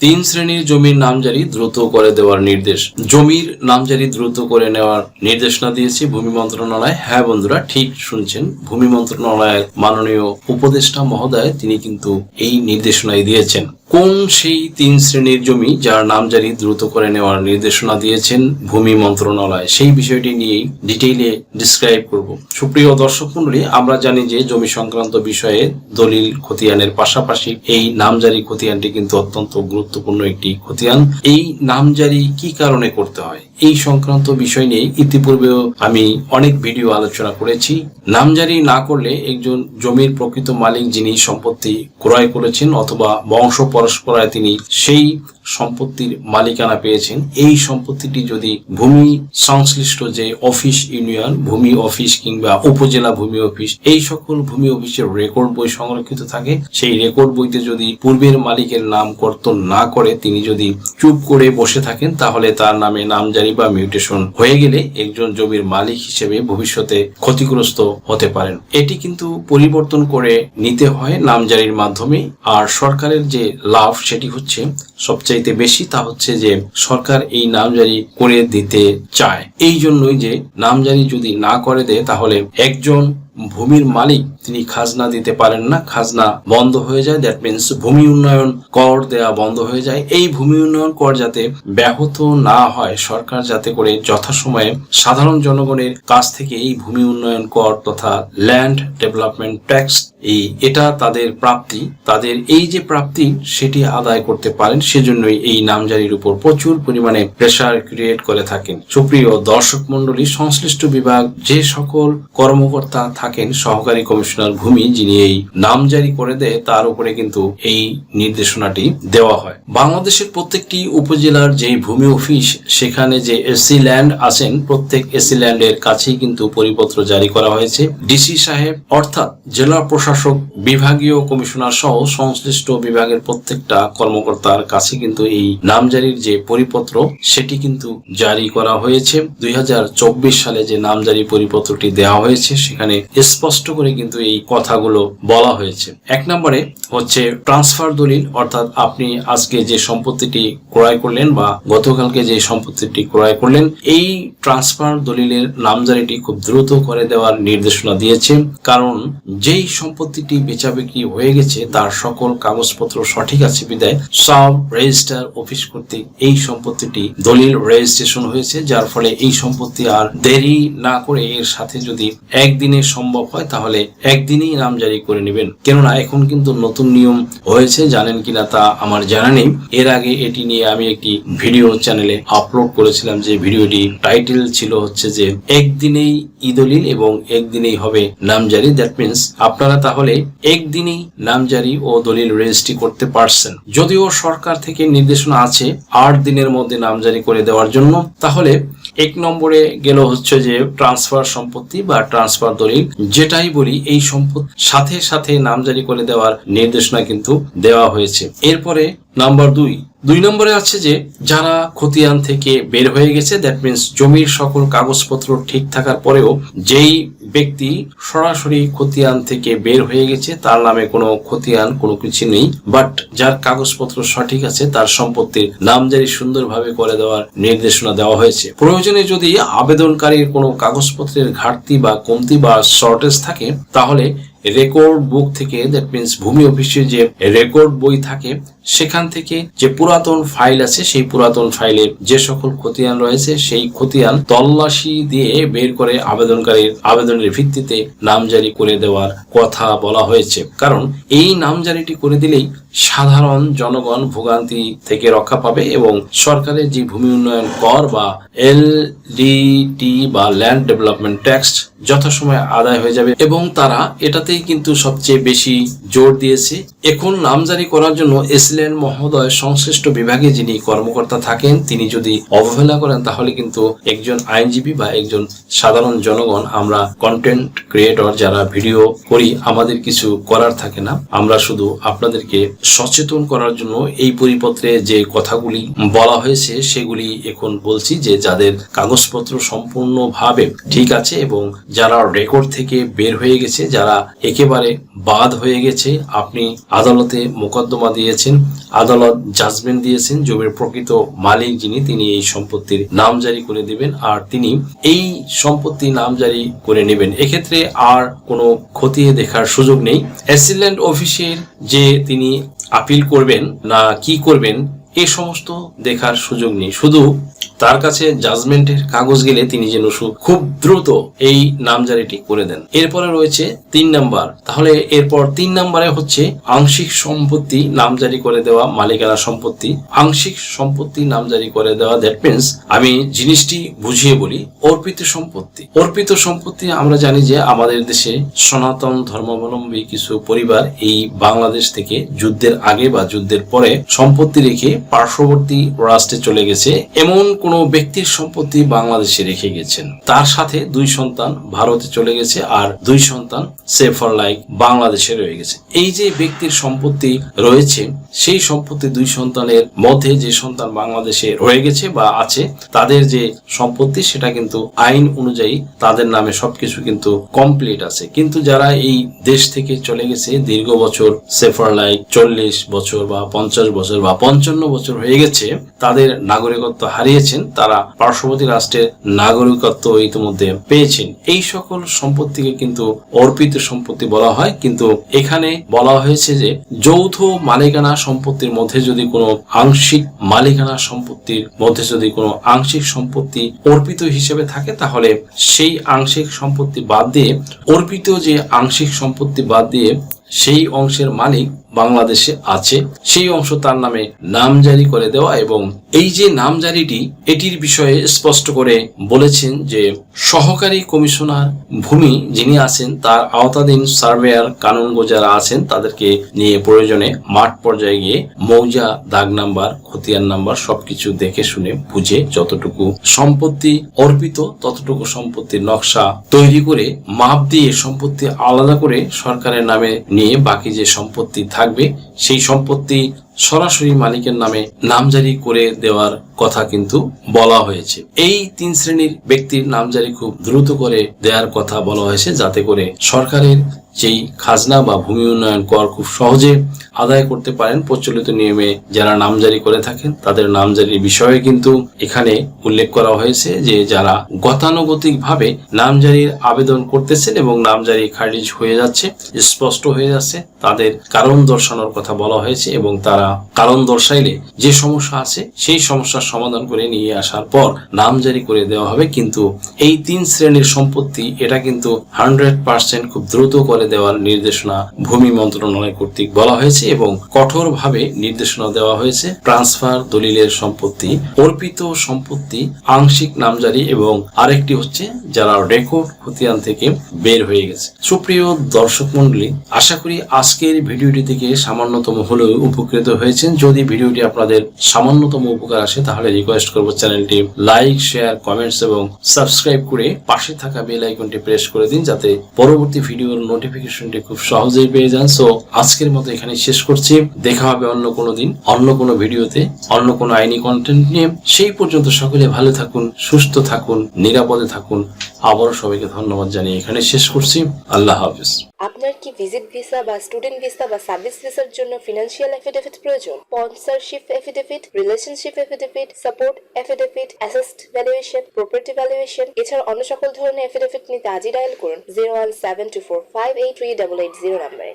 তিন শ্রেণির জমির নামজারি দ্রুত করে দেওয়ার নির্দেশ। জমির নামজারি দ্রুত করে নেওয়ার নির্দেশনা দিয়েছি ভূমি মন্ত্রণালয়। হ্যাঁ বন্ধুরা, ঠিক শুনছেন। ভূমি মন্ত্রণালয়ের মাননীয় উপদেষ্টা মহোদয়, তিনি কিন্তু এই নির্দেশনাই দিয়েছেন। কোন সেই তিন শ্রেণির জমি যার নামজারি দ্রুত করে নেওয়ার নির্দেশনা দিয়েছেন ভূমি মন্ত্রণালয়? সেই বিষয়টি নিয়েই ডিটেইলে ডিসক্রাইব করব। সুপ্রিয় দর্শক মন্ডলী আমরা জানি যে জমি সংক্রান্ত বিষয়ে দলিল খতিয়ানের পাশাপাশি এই নামজারি খতিয়ানটি কিন্তু অত্যন্ত গুরুত্বপূর্ণ একটি খতিয়ান। এই নামজারি কি কারণে করতে হয়? এই সংক্রান্ত বিষয় নিয়ে ইতিপূর্বেও আমি অনেক ভিডিও আলোচনা করেছি। নামজারি না করলে একজন জমির প্রকৃত মালিক যিনি সম্পত্তি ক্রয় করেছেন অথবা বংশ পরস্পরায় তিনি সেই সম্পত্তির মালিকানা পেয়েছেন। এই সম্পত্তিটি যদি ভূমি সংশ্লিষ্ট যে অফিস ইউনিয়ন, ভূমি অফিস কিংবা উপজেলা ভূমি অফিস, এই সকল ভূমি অফিসের রেকর্ড বই সংরক্ষিত থাকে। সেই রেকর্ড বইতে যদি পূর্বের মালিকের নাম কর্তন না করে তিনি যদি চুপ করে বসে থাকেন, তাহলে তার নামে নামজারি বা মিউটেশন হয়ে গেলে একজন জমির মালিক হিসেবে ভবিষ্যতে ক্ষতিগ্রস্ত হতে পারেন। এটি কিন্তু পরিবর্তন করে নিতে হয় নামজারির মাধ্যমে। আর সরকারের যে লাভ সেটি হচ্ছে সবচাইতে বেশি, তা হচ্ছে যে সরকার এই নামজারি করে দিতে চায়। এই জন্যই যে নামজারি যদি না করে দেয়, তাহলে একজন ভূমির মালিক তিনি খাজনা দিতে পারেন না, খাজনা বন্ধ হয়ে যায়। দ্যাট মিনস ভূমি উন্নয়ন কর দেয়া বন্ধ হয়ে যায়। এই ভূমি উন্নয়ন কর যাতে ব্যাহত না হয়, সরকার যাতে করে যথাসময়ে সাধারণ জনগণের কাছ থেকে এই ভূমি উন্নয়ন কর তথা ল্যান্ড ডেভেলপমেন্ট ট্যাক্স এই, এটা তাদের প্রাপ্তি। তাদের এই যে প্রাপ্তি, সেটি আদায় করতে পারেন, সেজন্যই এই নামজারির উপর প্রচুর পরিমাণে প্রেসার ক্রিয়েট করে থাকেন। সুপ্রিয় দর্শক মন্ডলী সংশ্লিষ্ট বিভাগ, যে সকল কর্মকর্তা থাকেন, সহকারী কমিশনার ভূমি, যিনি এই নামজারি করে দেয়, তার উপরে কিন্তু এই নির্দেশনাটি দেওয়া হয়। বাংলাদেশের প্রত্যেকটি উপজেলার যে ভূমি অফিস, সেখানে যে এসি ল্যান্ড আছেন, প্রত্যেক এসি ল্যান্ডের কাছেই কিন্তু পরিপত্র জারি করা হয়েছে। ডিসি সাহেব, অর্থাৎ জেলা প্রশাসক, বিভাগীয় কমিশনার সহ সংশ্লিষ্ট বিভাগের প্রত্যেকটা কর্মকর্তার কাছে কিন্তু এই নামজারির যে পরিপত্র, সেটি কিন্তু জারি করা হয়েছে। দুই হাজার চব্বিশ সালে যে নামজারি পরিপত্রটি দেওয়া হয়েছে, সেখানে স্পষ্ট করে কিন্তু এই কথাগুলো বলা হয়েছে। এক নম্বরে হচ্ছে ট্রান্সফার দলিল, অর্থাৎ আপনি আজকে যে সম্পত্তিটি ক্রয় করলেন বা গতকালকে যে সম্পত্তিটি ক্রয় করলেন, এই ট্রান্সফার দলিলের নামজারিটি খুব দ্রুত করে দেওয়ার নির্দেশনা দিয়েছে। কারণ যেই সম্পত্তিটি বেচা বিক্রি হয়ে গেছে, তার সকল কাগজপত্র সঠিক আছে, বিদায়। সব রেজিস্টার অফিস কর্তৃক এই সম্পত্তিটি দলিল রেজিস্ট্রেশন হয়েছে, যার ফলে এই সম্পত্তি আর দেরি না করে এর সাথে যদি একদিনে সম্ভব হয়, তাহলে একদিনেই নাম জারি করে নেবেন। কেননা এখন কিন্তু নতুন নিয়ম হয়েছে, জানেন কিনা তা আমার জানা নেই। এর আগে এটি নিয়ে আমি একটি ভিডিও চ্যানেলে আপলোড করেছিলাম, যে ভিডিওটি টাইটেল ছিল হচ্ছে যে, একদিনেই ইদলিল এবং একদিনেই হবে নামজারি। দ্যাট মিনস, আপনারা তাহলে একদিনই নামজারি ও দলিল রেজিস্ট্রি করতে পারছেন। যদিও সরকার থেকে নির্দেশনা আছে আট দিনের মধ্যে নামজারি করে দেওয়ার জন্য, তাহলে এক নম্বরে গেল হচ্ছে যে ট্রান্সফার সম্পত্তি বা ট্রান্সফার দলিল। যেটাই বলি, এই সম্পত্তি সাথে সাথে নামজারি করে দেওয়ার নির্দেশনা কিন্তু দেওয়া হয়েছে। এরপরে নাম্বার দুই। দুই নম্বরে আছে যে, যারা খতিয়ান থেকে বের হয়ে গেছে দ্যাট মিনস জমির সকল কাগজপত্র ঠিক থাকার পরেও যেই ব্যক্তি সরাসরি খতিয়ান থেকে বের হয়ে গেছে, তার নামে কোনো খতিয়ান, কোনো কিছু নেই। বাট যার কাগজপত্র সঠিক আছে, তার সম্পত্তির নামজারি সুন্দরভাবে করে দেওয়ার নির্দেশনা দেওয়া হয়েছে। প্রয়োজনে যদি আবেদনকারীর কোনো কাগজপত্রের ঘাটতি বা কমতি বা শর্টেজ থাকে, তাহলে রেকর্ড বুক থেকে দ্যাট মিনস ভূমি অফিসে যে রেকর্ড বই থাকে সেখান থেকে যে পুরাতন ফাইল আছে, সেই পুরাতন ফাইলে যে সকল খতিয়ান রয়েছে, সেই খতিয়ান তল্লাশি দিয়ে বের করে আবেদনকারীর, আবেদনের ভিত্তিতে নামজারি করে দেওয়ার কথা বলা হয়েছে। কারণ এই নামজারিটি করে দিলেই সাধারণ জনগণ ভোগান্তি থেকে রক্ষা পাবে এবং সরকারের যে ভূমি উন্নয়ন কর বা এল বা ল্যান্ড ডেভেলপমেন্ট ট্যাক্স যথাসময়ে আদায় হয়ে যাবে এবং তারা এটাতেই কিন্তু সবচেয়ে বেশি জোর দিয়েছে। এখন নামজারি করার জন্য এসিলেন মহোদয় সংশ্লিষ্ট বিভাগে যিনি কর্মকর্তা থাকেন, তিনি যদি অবহেলা করেন, তাহলে কিন্তু একজন আইনজীবী বা একজন সাধারণ জনগণ, আমরা কন্টেন্ট ক্রিয়েটর যারা ভিডিও করি, আমাদের কিছু করার থাকে না। আমরা শুধু আপনাদেরকে সচেতন করার জন্য এই পরিপত্রে যে কথাগুলি বলা হয়েছে, সেগুলি এখন বলছি যে যাদের কাগজপত্র সম্পূর্ণভাবে ঠিক আছে এবং যারা রেকর্ড থেকে বের হয়ে গেছে, যারা একেবারে বাদ হয়ে গেছে, আপনি আদালতে মোকদ্দমা দিয়েছেন আদালত জাজমেন্ট দিয়েছেন, জমির প্রকৃত মালিক যিনি, তিনি এই সম্পত্তির নাম জারি করে দিবেন আর তিনি এই সম্পত্তি নাম জারি করে নেবেন। এক্ষেত্রে আর কোনো খতিয়ে দেখার সুযোগ নেই। অ্যাসিস্ট্যান্ট অফিসের যে তিনি আপিল করবেন না কি করবেন, এ সমস্ত দেখার সুযোগ নেই। শুধু তার কাছে জাজমেন্টের কাগজ গেলে তিনি যেন খুব দ্রুত এই নামজারিটি করে দেন। এরপরে রয়েছে তিন নাম্বার। তাহলে এরপর তিন নাম্বারে হচ্ছে আংশিক সম্পত্তি নামজারি করে দেওয়া, মালিকানা সম্পত্তি। আংশিক সম্পত্তি নামজারি করে দেওয়া দ্যাট মিনস আমি জিনিসটি বুঝিয়ে বলি, অর্পিত সম্পত্তি। অর্পিত সম্পত্তি আমরা জানি যে আমাদের দেশে সনাতন ধর্মাবলম্বী কিছু পরিবার এই বাংলাদেশ থেকে যুদ্ধের আগে বা যুদ্ধের পরে সম্পত্তি রেখে পার্শ্ববর্তী রাষ্ট্রে চলে গেছে। এমন কোন ব্যক্তির সম্পত্তি বাংলাদেশে রেখে গেছেন। তার সাথে দুই সন্তান ভারতে চলে গেছে আর দুই সন্তান সেফ ফর লাইক বাংলাদেশে রয়ে গেছে। এই যে ব্যক্তির সম্পত্তি রয়েছে, সেই সম্পত্তি দুই সন্তানের মধ্যে যে সন্তান বাংলাদেশে রয়ে গেছে বা আছে, তাদের যে সম্পত্তি সেটা কিন্তু আইন অনুযায়ী তাদের নামে সবকিছু কিন্তু কমপ্লিট আছে। কিন্তু যারা এই দেশ থেকে চলে গেছে, দীর্ঘ বছর সেফার লাইক চল্লিশ বছর বা পঞ্চাশ বছর বা পঞ্চান্ন বছর হয়ে গেছে, তাদের নাগরিকত্ব হারিয়েছেন। তারা পার্শ্ববর্তী রাষ্ট্রের নাগরিকত্ব ইতিমধ্যে পেয়েছেন। এই সকল সম্পত্তিকে কিন্তু অর্পিত সম্পত্তি বলা হয়, কিন্তু এখানে বলা হয়েছে যে যৌথ মালিকানা সম্পত্তির মধ্যে যদি কোনো আংশিক মালিকানা সম্পত্তির মধ্যে যদি কোনো আংশিক সম্পত্তি অর্পিত হিসেবে থাকে, তাহলে সেই আংশিক সম্পত্তি বাদ দিয়ে অর্পিত যে আংশিক সম্পত্তি বাদ দিয়ে সেই অংশের মালিক বাংলাদেশে আছে, সেই অংশ তার নামে নামজারি করে দেওয়া এবং এই যে নামজারিটি এটির বিষয়ে স্পষ্ট করে বলেছেন যে সহকারী কমিশনার ভূমি যিনি আছেন, তার আওতাধীন সার্ভেয়ার কানুনগো যারা আছেন, তাদেরকে নিয়ে প্রয়োজনে মাঠ পর্যায়ে গিয়ে মৌজা, দাগ নাম্বার, খতিয়ান নাম্বার সবকিছু দেখে শুনে বুঝে যতটুকু সম্পত্তি অর্পিত, ততটুকু সম্পত্তির নকশা তৈরি করে মাপ দিয়ে সম্পত্তি আলাদা করে সরকারের নামে নিয়ে বাকি যে সম্পত্তি থাকবে, সেই সম্পত্তি সরাসরি মালিকের নামে নামজারি করে দেওয়ার কথা কিন্তু বলা হয়েছে। এই তিন শ্রেণির ব্যক্তির নামজারি খুব দ্রুত করে দেওয়ার কথা বলা হয়েছে, যাতে করে সরকারের যেই খাজনা বা ভূমি উন্নয়ন কর খুব সহজে আদায় করতে পারেন প্রচলিত নিয়মে যারা নামজারি করে থাকেন, তাদের নামজারির বিষয়ে কিন্তু এখানে উল্লেখ করা হয়েছে যে যারা গতানুগতিক ভাবে নামজারির আবেদন করতেছেন এবং নামজারি খারিজ হয়ে যাচ্ছে, স্পষ্ট হয়ে যাচ্ছে, তাদের কারণ দর্শানোর কথা বলা হয়েছে এবং তারা কারণ দর্শাইলে যে সমস্যা আছে, সেই সমস্যার সমাধান করে নিয়ে আসার পর নামজারি করে দেওয়া হবে। কিন্তু এই তিন শ্রেণির সম্পত্তি, এটা কিন্তু হান্ড্রেড পার্সেন্ট খুব দ্রুত করে দেওয়ার নির্দেশনা ভূমি মন্ত্রণালয় কর্তৃক বলা হয়েছে এবং কঠোরভাবে নির্দেশনা দেওয়া হয়েছে। ট্রান্সফার দলিলের সম্পত্তি, অর্পিত সম্পত্তি, আংশিক নামজারি এবং আরেকটি হচ্ছে যারা রেকর্ড খতিয়ান থেকে বের হয়ে গেছে। সুপ্রিয় দর্শক মন্ডলী আশা করি আজকের ভিডিওটি থেকে সামান্যতম হলেও উপকৃত হয়েছেন। যদি ভিডিওটি আপনাদের সামান্যতম উপকার আসে, তাহলে রিকোয়েস্ট করব চ্যানেলটি লাইক শেয়ার কমেন্টস এবং সাবস্ক্রাইব করে পাশে থাকা বেল আইকনটি প্রেস করে দিন, যাতে পরবর্তী ভিডিওর নোটিফিকেশনটি খুব সহজেই পেয়ে যান। সো আজকের মতো এখানে শেষ করছি। দেখা হবে অন্য কোনো দিন, অন্য কোনো ভিডিওতে, অন্য কোনো আইনি কন্টেন্ট নিয়ে। সেই পর্যন্ত সকলে ভালো থাকুন, সুস্থ থাকুন, নিরাপদে থাকুন। আবারও সবাইকে ধন্যবাদ জানিয়ে এখানে শেষ করছি। আল্লাহ হাফিজ। আপনার কি ভিজিট ভিসা বা স্টুডেন্ট ভিসা বা সার্ভিস ভিসার জন্য ফিনান্সিয়াল এফিডেভিট প্রয়োজন? Sponsorship affidavit relationship affidavit support affidavit asset valuation property valuation এছাড়া অন্য সকল ধরনের এফিডেভিট নিতে আজই ডায়াল করুন। Zero one seven two four five eight three double eight zero নাম্বারে